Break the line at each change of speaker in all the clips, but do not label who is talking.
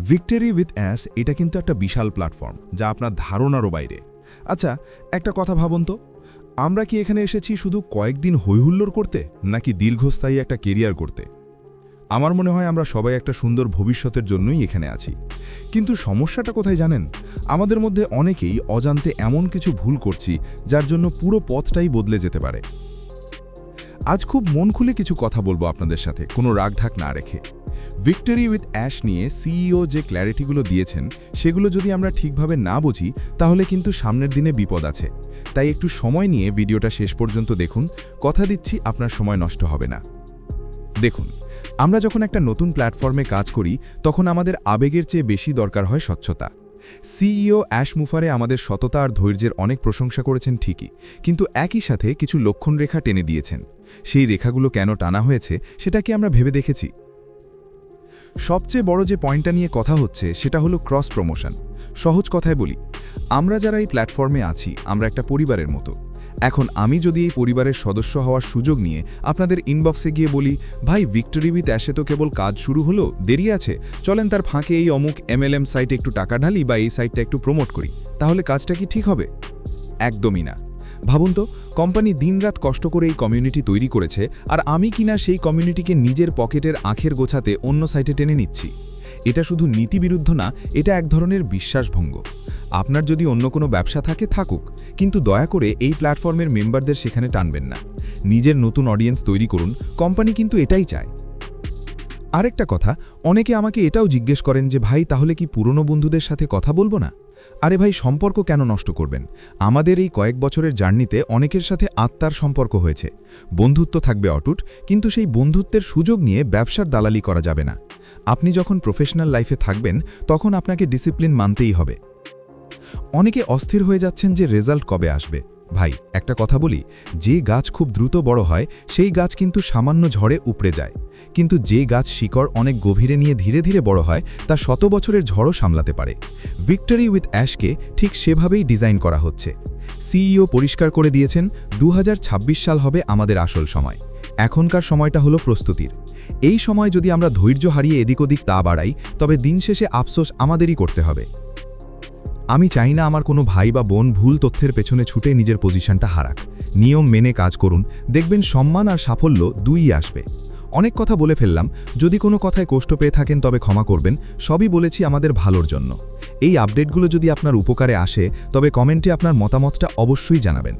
Victory with as এটা কিন্তু একটা বিশাল প্ল্যাটফর্ম যা আপনার ধারণারও বাইরে। আচ্ছা একটা কথা ভাবুন তো। আমরা কি এখানে এসেছি শুধু কয়েকদিন হৈহুল্লোর করতে, নাকি দীর্ঘস্থায়ী একটা কেরিয়ার করতে? আমার মনে হয় আমরা সবাই একটা সুন্দর ভবিষ্যতের জন্যই এখানে আছি। কিন্তু সমস্যাটা কোথায় জানেন? আমাদের মধ্যে অনেকেই অজান্তে এমন কিছু ভুল করছি, যার জন্য পুরো পথটাই বদলে যেতে পারে। আজ খুব মন খুলে কিছু কথা বলব আপনাদের সাথে, কোনো রাগঢাক না রেখে। ভিক্টরি উইথ অ্যাশ নিয়ে সিইও যে ক্ল্যারিটিগুলো দিয়েছেন, সেগুলো যদি আমরা ঠিকভাবে না বুঝি, তাহলে কিন্তু সামনের দিনে বিপদ আছে। তাই একটু সময় নিয়ে ভিডিওটা শেষ পর্যন্ত দেখুন। কথা দিচ্ছি, আপনার সময় নষ্ট হবে না। দেখুন, আমরা যখন একটা নতুন প্ল্যাটফর্মে কাজ করি, তখন আমাদের আবেগের চেয়ে বেশি দরকার হয় স্বচ্ছতা। সিইও অ্যাশ মুফারে আমাদের সততা আর ধৈর্যের অনেক প্রশংসা করেছেন ঠিকই, কিন্তু একই সাথে কিছু লক্ষণ রেখা টেনে দিয়েছেন। সেই রেখাগুলো কেন টানা হয়েছে সেটা কি আমরা ভেবে দেখেছি। সবচেয়ে বড় যে পয়েন্টটা নিয়ে কথা হচ্ছে, সেটা হলো ক্রস প্রমোশন সহজ কথায় বলি, আমরা যারা এই প্ল্যাটফর্মে আছি, আমরা একটা পরিবারের মতো। এখন আমি যদি এই পরিবারের সদস্য হওয়ার সুযোগ নিয়ে আপনাদের ইনবক্সে গিয়ে বলি, ভাই ভিক্টরি উইথ অ্যাশে তো কেবল কাজ শুরু হলো, দেরি আছে, চলেন তার ফাঁকে এই অমুক এমএলএম সাইটে একটু টাকা ঢালি বা এই সাইটটা একটু প্রমোট করি, তাহলে কাজটা কি ঠিক হবে? একদমই না। ভাবুন তো, কোম্পানি দিনরাত কষ্ট করে এই কমিউনিটি তৈরি করেছে আর আমি কিনা সেই কমিউনিটিকে নিজের পকেটের আখের গোছাতে অন্য সাইটে টেনে নিচ্ছি। এটা শুধু নীতিবিরুদ্ধ না, এটা এক ধরনের বিশ্বাসভঙ্গ। আপনার যদি অন্য কোনো ব্যবসা থাকে, থাকুক, কিন্তু দয়া করে এই প্ল্যাটফর্মের মেম্বারদের সেখানে টানবেন না। নিজের নতুন অডিয়েন্স তৈরি করুন, কোম্পানি কিন্তু এটাই চায়। আরেকটা কথা, অনেকে আমাকে এটাও জিজ্ঞেস করেন যে, ভাই, তাহলে কি পুরনো বন্ধুদের সাথে কথা বলব না? আরে ভাই, সম্পর্ক কেন নষ্ট করবেন? আমাদের এই কয়েক বছরের জার্নিতে অনেকের সাথে আত্মার সম্পর্ক হয়েছে। বন্ধুত্ব থাকবে অটুট, কিন্তু সেই বন্ধুত্বের সুযোগ নিয়ে ব্যবসার দালালি করা যাবে না। আপনি যখন প্রফেশনাল লাইফে থাকবেন, তখন আপনাকে ডিসিপ্লিন মানতেই হবে। অনেকে অস্থির হয়ে যাচ্ছেন যে রেজাল্ট কবে আসবে। ভাই, একটা কথা বলি, যে গাছ খুব দ্রুত বড় হয়, সেই গাছ কিন্তু সামান্য ঝড়ে উপড়ে যায়। কিন্তু যে গাছ শিকড় অনেক গভীরে নিয়ে ধীরে ধীরে বড় হয়, তা শত বছরের ঝড়ও সামলাতে পারে। ভিক্টরি উইথ অ্যাশকে ঠিক সেভাবেই ডিজাইন করা হচ্ছে। সিইও পরিষ্কার করে দিয়েছেন দু হাজার ছাব্বিশ সাল হবে আমাদের আসল সময়। এখনকার সময়টা হলো প্রস্তুতির। এই সময় যদি আমরা ধৈর্য হারিয়ে এদিক ওদিক তা বাড়াই, তবে দিন শেষে আফসোস আমাদেরই করতে হবে। আমি চাই না আমার কোনো ভাই বা বোন ভুল তথ্যের পেছনে ছুটে নিজের পজিশনটা হারাক। নিয়ম মেনে কাজ করুন। দেখবেন সম্মান আর সাফল্য দুইই আসবে। অনেক কথা বলে ফেললাম। যদি কোনো কথায় কষ্ট পেয়ে থাকেন তবে ক্ষমা করবেন। সবই বলেছি আমাদের ভালোর জন্য। এই আপডেটগুলো যদি আপনার উপকারে আসে, তবে কমেন্টে আপনার মতামতটা অবশ্যই জানাবেন।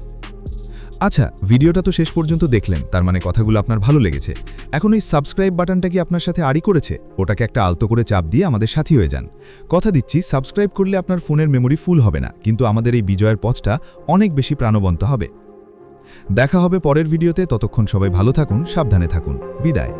আচ্ছা ভিডিওটা তো শেষ পর্যন্ত দেখলেন, তার মানে কথাগুলো আপনার ভালো লেগেছে। এখন এই সাবস্ক্রাইব বাটনটা কি আপনার সাথে আড়ি করেছে? ওটাকে একটা আলতো করে চাপ দিয়ে আমাদের সাথী হয়ে যান। কথা দিচ্ছি, সাবস্ক্রাইব করলে আপনার ফোনের মেমোরি ফুল হবে না, কিন্তু আমাদের এই বিজয়ের পথটা অনেক বেশি প্রাণবন্ত হবে। দেখা হবে পরের ভিডিওতে, ততক্ষণ সবাই ভালো থাকুন, সাবধানে থাকুন। বিদায়।